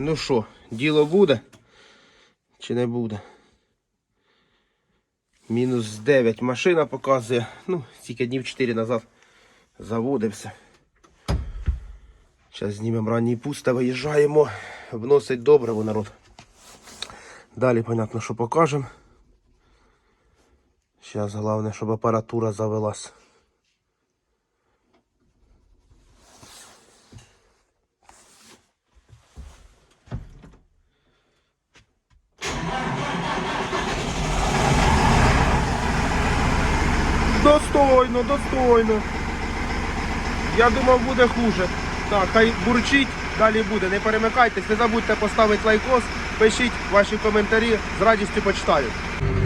Ну що, діло буде? Чи не буде? Мінус 9 машина показує. Ну, тільки днів 4 назад заводився. Зараз знімемо ранній пуст та виїжджаємо. Вносить добриво народ. Далі, понятно, що покажемо. Зараз головне, щоб апаратура завелась. Достойно, достойно. Я думав, буде хуже. Так, хай бурчить, далі буде. Не перемикайтесь, не забудьте поставити лайкос, пишіть ваші коментарі, з радістю почитаю.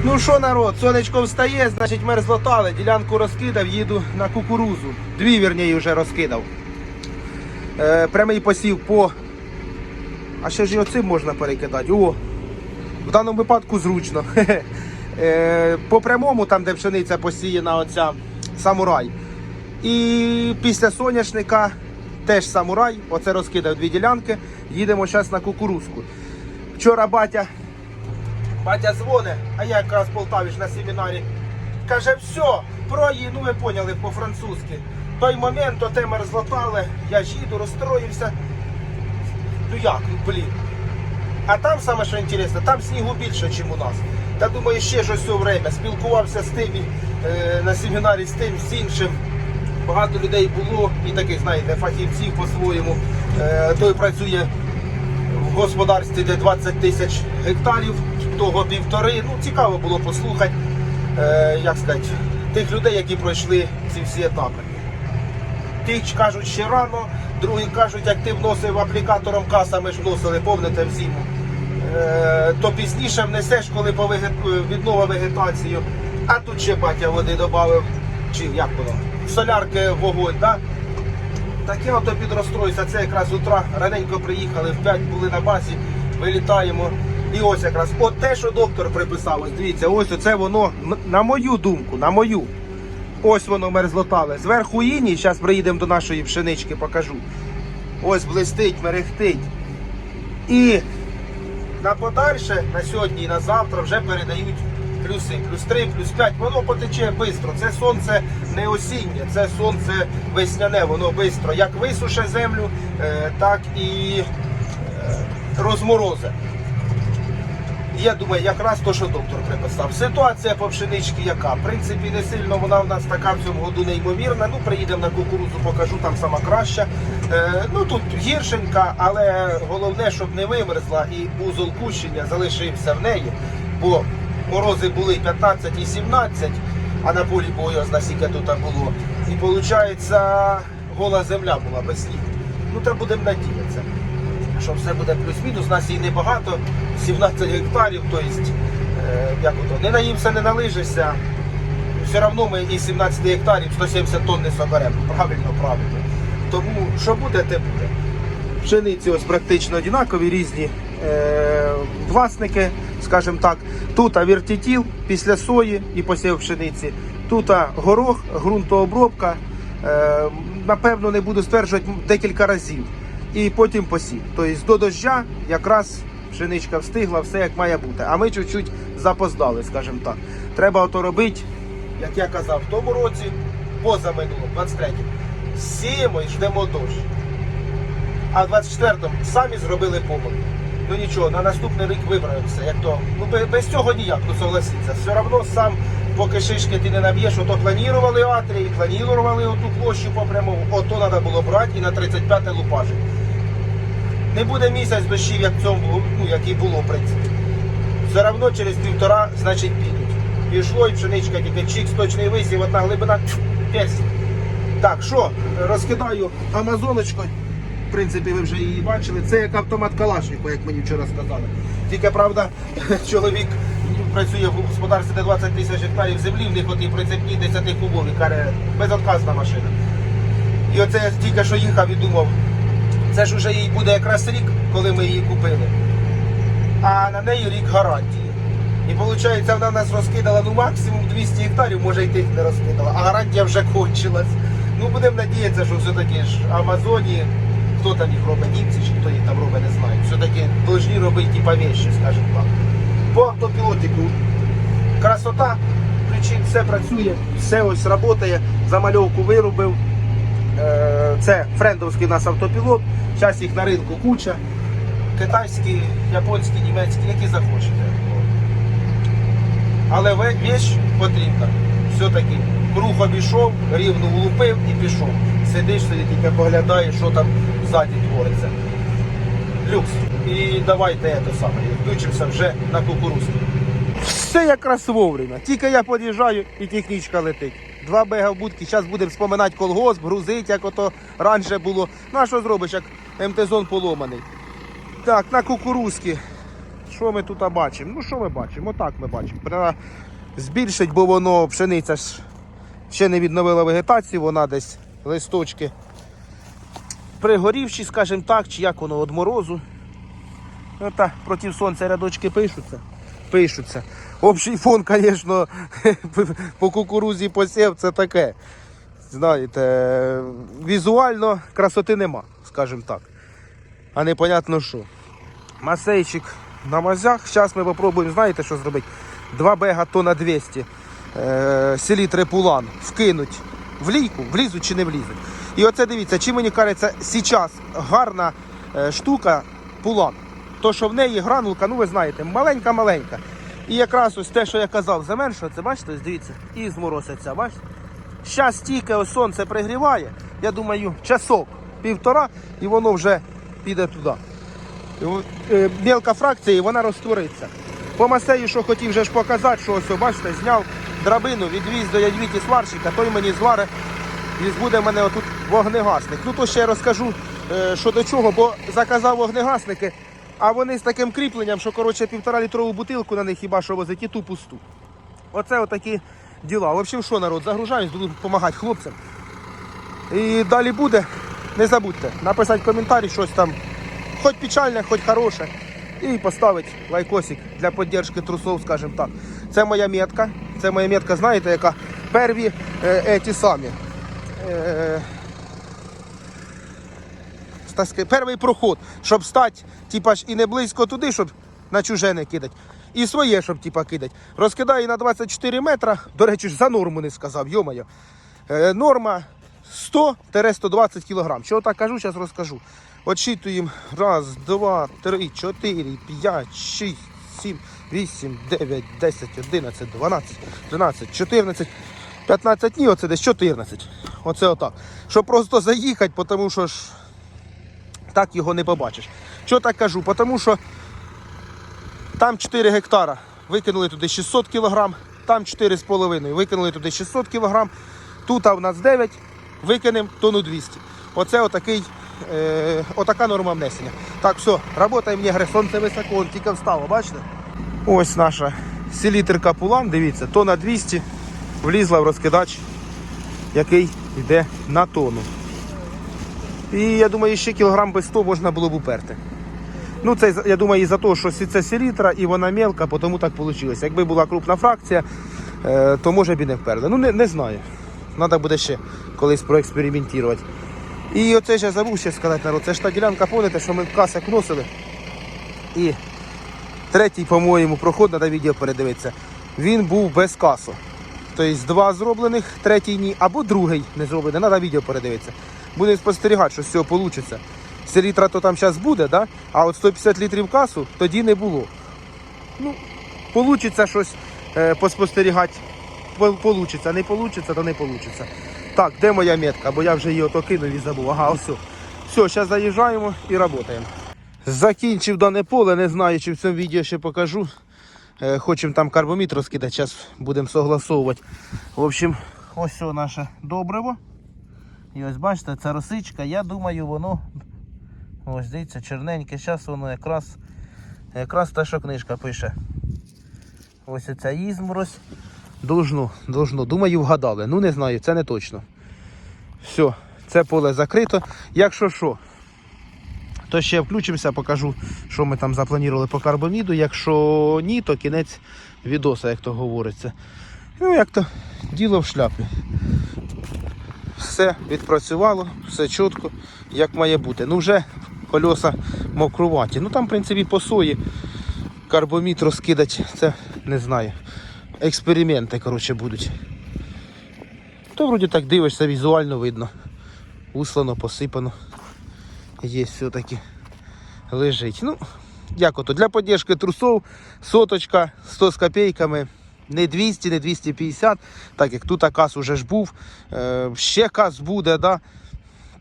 Ну що, народ, сонечко встає, значить мерзлотали, ділянку розкидав, їду на кукурузу. Дві вірніше вже розкидав. Е, прямий посів по. А ще ж і оцим можна перекидати. О, в даному випадку зручно. Е, По прямому, там де пшениця посіяна, оця самурай. І після соняшника теж самурай. Оце розкидав дві ділянки. Їдемо зараз на кукурузку. Вчора батя, батя дзвоне, а я якраз в Полтаві ж на семінарі. Каже, все, прої, ну ви поняли по-французьки. Той момент оте мерзлотали, я ж їду, розстроївся. Ну як, блін. А там саме що інтересно, там снігу більше, ніж у нас. Та думаю, ще ж ось все время. Спілкувався з тим е, на семінарі, з тим, з іншим. Багато людей було і таких, знаєте, фахівців по-своєму. Е, той працює в господарстві, де 20 тисяч гектарів, того півтори. Ну, цікаво було послухати, е, як сказати, тих людей, які пройшли ці всі етапи. Ті кажуть, ще рано, другі кажуть, як ти вносив аплікатором каса, ми ж вносили, помните в зиму. Е, то пізніше внесеш, коли по віднова вегетацію. А тут ще батя води додав, чи як воно, солярки вогонь, да? так я ото підрозстроюся, це якраз утра раненько приїхали, в 5 були на базі, вилітаємо. І ось якраз от те, що доктор приписав, ось дивіться, ось оце воно, на мою думку, на мою. Ось воно мерзлотале. Зверху іні, зараз приїдемо до нашої пшенички, покажу. Ось блистить, мерехтить. І на подальше, на сьогодні і на завтра вже передають плюси. Плюс 3, плюс 5. Воно потече швидко. Це сонце не осіннє, це сонце весняне, воно швидко. Як висуше землю, е, так і е, розморозе. Я думаю, якраз то, що доктор приписав. Ситуація по пшеничці яка? В принципі, не сильно вона в нас така в цьому году неймовірна. Ну, приїдемо на кукурудзу, покажу, там сама краща. Е, ну тут гіршенька, але головне, щоб не вимерзла і узол кущення залишився в неї. Бо морози були 15 і 17, а на полі бою скільки тут було. І виходить, гола земля була без снігу. Ну, та будемо надіятися що все буде плюс-мінус, нас її небагато, 17 гектарів, тобто, не наїмся, не налижешся, все одно ми із 17 гектарів 170 тонн не соберемо. Правильно, правильно. Тому що буде, те буде. Пшениці ось практично однакові, різні е, власники, скажімо так. Тут вертітіл після сої і посів пшениці. Тут горох, ґрунтообробка. Е, напевно, не буду стверджувати декілька разів. І потім посів. Тобто до дождя якраз пшеничка встигла, все як має бути. А ми чуть-чуть запоздали, скажімо так. Треба ото робити, як я казав, в тому році, позаминулому, 23-му. Сіємо і ждемо дощ. А в 24-му самі зробили помилку. Ну нічого, на наступний рік виправимося. Як то, ну без, цього ніяк, ну согласіться. Все одно сам, поки шишки ти не наб'єш, ото планували атрії, планували оту площу по прямому, ото треба було брати і на 35-те лупажити. Не буде місяць дощів, як в цьому, ну як і було, в принципі. Все одно через півтора, значить, підуть. Пішло і пшеничка, тільки чик, сточний висів, одна глибина, персик. Так, що, розкидаю амазоночкою. В принципі, ви вже її бачили. Це як автомат Калашникова, як мені вчора сказали. Тільки, правда, чоловік працює в господарстві, де 20 тисяч гектарів землі, в них оті прицепні 10 кубові, каже, безотказна машина. І оце я тільки що їхав і думав, це ж вже їй буде якраз рік, коли ми її купили. А на неї рік гарантії. І виходить, вона нас розкидала ну максимум 200 гектарів, може й тих не розкидала, а гарантія вже кончилась. Ну будемо надіятися, що все-таки ж Амазоні хто там їх робить, німці чи хто їх там робить, не знаю. Все-таки повинні робити типа вещи, скажімо так. По автопілотику красота, причин все працює, все ось працює, замальовку виробив. Е, Це френдовський у нас автопілот. Зараз їх на ринку куча. Китайські, японські, німецькі, які захочете. Але вещь потрібна. Все-таки круг обійшов, рівно влупив і пішов. Сидиш собі, тільки поглядаєш, що там ззаді твориться. Люкс. І давайте це саме. Включимося вже на кукурузку. Все якраз вовремя. Тільки я під'їжджаю і технічка летить. Два бега в будки. Зараз будемо споминати колгосп, грузити, як ото раніше було. Ну а що зробиш, як МТ-зон поломаний. Так, на кукурузки. Що ми тут бачимо? Ну що ми бачимо? Отак ми бачимо. Треба збільшити, бо воно пшениця ж ще не відновила вегетацію, вона десь листочки пригорівші, скажімо так, чи як воно від морозу. Ну проти сонця рядочки пишуться. Пишуться. Общий фон, звісно, по кукурузі посів, це таке. Знаєте, візуально красоти нема, скажімо так. А непонятно що. Масейчик на мазях. Зараз ми спробуємо, знаєте, що зробити? Два бега то на 200 е, селітри пулан вкинуть в лійку, влізуть чи не влізуть. І оце дивіться, чи мені кажеться, зараз гарна е, штука пулан. То, що в неї гранулка, ну ви знаєте, маленька-маленька. І якраз ось те, що я казав, заменшується, бачите, дивіться, і змороситься, бачите? Зараз тільки ось сонце пригріває, я думаю, часок, півтора, і воно вже піде туди. От, е, фракція, і вона розтвориться. По масею, що хотів вже ж показати, що ось, бачите, зняв драбину, відвіз до ядвіті сварщика, той мені зваре і буде в мене отут вогнегасник. Ну то ще я розкажу, е, що до чого, бо заказав вогнегасники, а вони з таким кріпленням, що коротше півтора літрову бутилку на них хіба що возить і ту пусту. Оце отакі діла. В общем, що народ, загружаюсь, буду допомагати хлопцям. І далі буде. Не забудьте написати коментарі, щось там, хоч печальне, хоч хороше. І поставити лайкосик для підтримки трусов, скажімо так. Це моя метка. Це моя метка, знаєте, яка перві е, ті самі. Е, перший проход, щоб стати, типа і не близько туди, щоб на чуже не кидати. І своє, щоб типа кидати. Розкидаю на 24 метра. До речі, за норму не сказав, йомайо. Е, норма 100-120 кг. Чого так кажу, зараз розкажу. Отчитуємо. Раз, два, три, чотири, п'ять, шість, сім, вісім, дев'ять, десять, одинадцять, дванадцять, тринадцять, чотирнадцять, п'ятнадцять, ні, оце десь 14. Оце отак. Щоб просто заїхати, тому що ж так його не побачиш. Що так кажу? Тому що там 4 гектара викинули туди 600 кг, там 4,5 викинули туди 600 кг, тут в нас 9, викинемо тонну 200. Оце отакий, е, отака норма внесення. Так, все, мені гре, сонце високо, он тільки встало, бачите? Ось наша селітерка пулан, дивіться, тонна 200 влізла в розкидач, який йде на тонну. І я думаю, ще кілограм без 100 можна було б уперти. Ну, це я думаю, із-за того, що це селітра і вона мелка, тому так вийшло. Якби була крупна фракція, е, то може б і не вперли. Ну не, не знаю. Треба буде ще колись проекспериментувати. І оце я забув ще сказати, народ. Це ж та ділянка, пам'ятаєте, що ми в касах вносили. І третій, по-моєму, проход, треба відео передивитися. Він був без касу. Тобто два зроблених, третій ні, або другий не зроблений, треба відео передивитися. Будемо спостерігати, що з цього вийде. Селітра то там зараз буде, да? а от 150 літрів касу тоді не було. Ну, Получиться щось е, поспостерігати. По- Получиться, не получиться, то не получиться. Так, де моя метка? Бо я вже її ото кинув і забув. Ага, ось. все. Зараз заїжджаємо і працюємо. Закінчив дане поле, не знаю, чи в цьому відео ще покажу. Е, Хочемо там карбоміт розкидати, зараз будемо согласовувати. В общем, ось все наше добриво. І ось бачите, це росичка, я думаю, воно ось дивіться, черненьке. Зараз воно якраз якраз те, що книжка пише. Ось ця ізморозь. Должно, должно. Думаю, вгадали. Ну не знаю, це не точно. Все, це поле закрито. Якщо що, то ще включимося, покажу, що ми там запланували по карбоміду. Якщо ні, то кінець відоса, як то говориться. Ну, як то діло в шляпі. все відпрацювало, все чітко, як має бути. Ну вже кольоса мокруваті. Ну там, в принципі, по сої карбоміт розкидати, це не знаю. Експерименти, коротше, будуть. То вроді так дивишся, візуально видно. Услано, посипано. Є все-таки лежить. Ну, як ото, для підтримки трусов соточка 100 з копійками. Не 200, не 250, так як тут аказ уже ж був. Е, ще каз буде, да?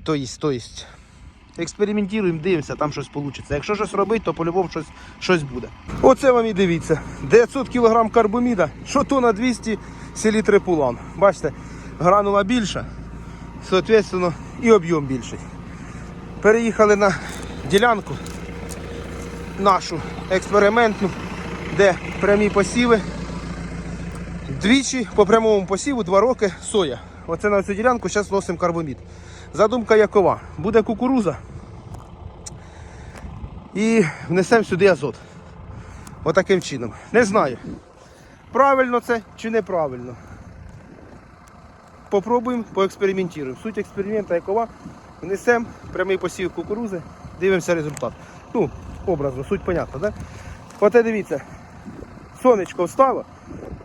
То есть, то есть. Експериментуємо, дивимося, там щось вийде. Якщо щось робити, то по-любому щось, щось буде. Оце вам і дивіться. 900 кг карбоміда, що то на 200 селітри пулан. Бачите, гранула більша, соответственно, і об'єм більший. Переїхали на ділянку нашу експериментну, де прямі посіви. Двічі по прямому посіву два роки соя. Оце на цю ділянку зараз вносимо карбомід. Задумка якова. Буде кукуруза і внесемо сюди азот. Отаким чином. Не знаю, правильно це чи неправильно. Попробуємо, поекспериментуємо. Суть експерименту якова. Внесемо прямий посів кукурузи, дивимося результат. Ну, образно, суть понятна, так? Оте дивіться, сонечко встало.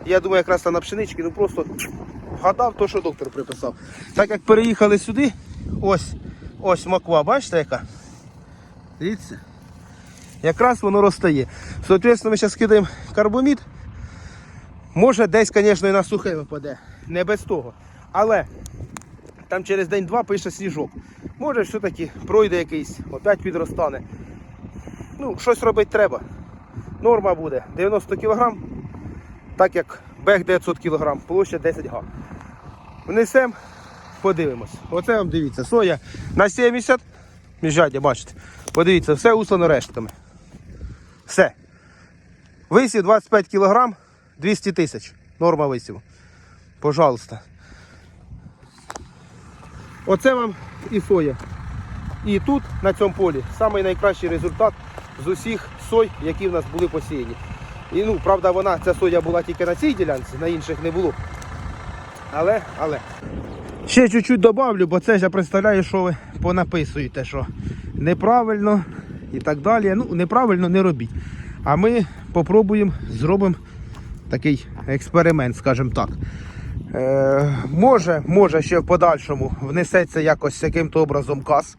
Я думаю, якраз там на пшенички, ну просто вгадав то, що доктор приписав. Так як переїхали сюди, ось ось маква, бачите яка? Дивіться. Якраз воно розтає. Соответственно, ми зараз кидаємо карбомід. Може десь, звісно, і на сухе випаде. Не без того. Але там через день-два пише сніжок. Може все-таки пройде якийсь, опять підростане. Ну, щось робити треба. Норма буде 90 кг, так як бег 900 кг, площа 10 га. Внесемо, подивимось. Оце вам дивіться, соя на 70, міжадя, бачите. Подивіться, все услано рештками. Все. Висів 25 кг, 200 тисяч. Норма висіву. Пожалуйста. Оце вам і соя. І тут, на цьому полі, самий найкращий результат з усіх сой, які в нас були посіяні. І ну, правда, вона, ця соя була тільки на цій ділянці, на інших не було. Але, але. Ще чуть-чуть добавлю, бо це ж я представляю, що ви понаписуєте, що неправильно і так далі. Ну, неправильно не робіть. А ми попробуємо, зробимо такий експеримент, скажімо так. Е, може, може ще в подальшому внесеться якось яким-то образом каз.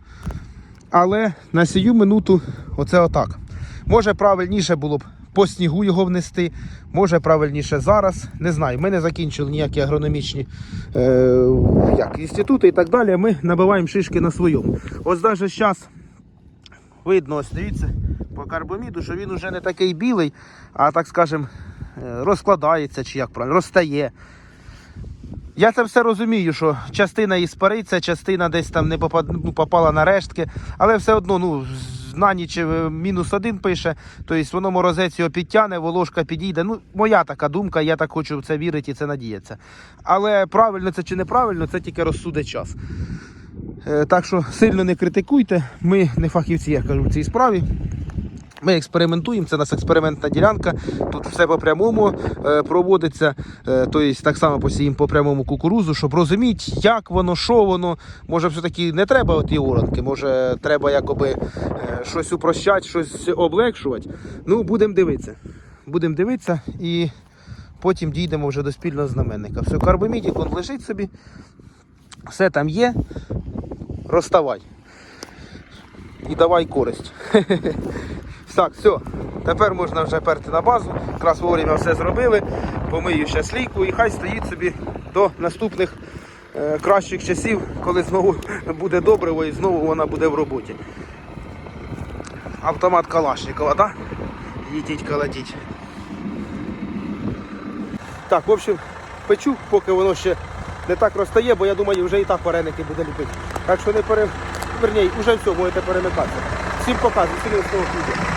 Але на сію минуту оце отак. Може правильніше було б по снігу його внести, може правильніше зараз. Не знаю, ми не закінчили ніякі агрономічні е, як, інститути і так далі. Ми набиваємо шишки на своєму. Ось навіть зараз видно, ось дивіться, по карбоміду, що він вже не такий білий, а так скажем, е, розкладається чи як правильно, розтає. Я це все розумію, що частина і спариться, частина десь там не ну, попала на рештки, але все одно, ну, на ніч е, мінус один пише, тобто воно морозець його підтягне, волошка підійде. Ну, моя така думка, я так хочу в це вірити і це надіятися. Але правильно це чи неправильно, це тільки розсудить час. Е, Так що сильно не критикуйте, ми не фахівці, я кажу, в цій справі. Ми експериментуємо, це у нас експериментна ділянка. Тут все по прямому е, проводиться. Тобто так само посіємо по прямому кукурузу, щоб розуміти, як воно, що воно. Може, все-таки не треба ті оранки, може треба якоби е, щось упрощати, щось облегшувати. Ну, будемо дивитися. Будемо дивитися і потім дійдемо вже до спільного знаменника. Все, карбомідік, він лежить собі, все там є. Розставай. І давай користь. Так, все. Тепер можна вже перти на базу. Якраз вовремя все зробили. Помию ще слійку і хай стоїть собі до наступних е, кращих часів, коли знову буде добриво і знову вона буде в роботі. Автомат Калашникова, так? Да? Їдіть каладіть. Так, в общем, печу, поки воно ще не так розтає, бо я думаю, вже і так вареники буде ліпити. Так що не пере... Верній, вже все, можете перемикатися. Всім показую, всім наступного відео.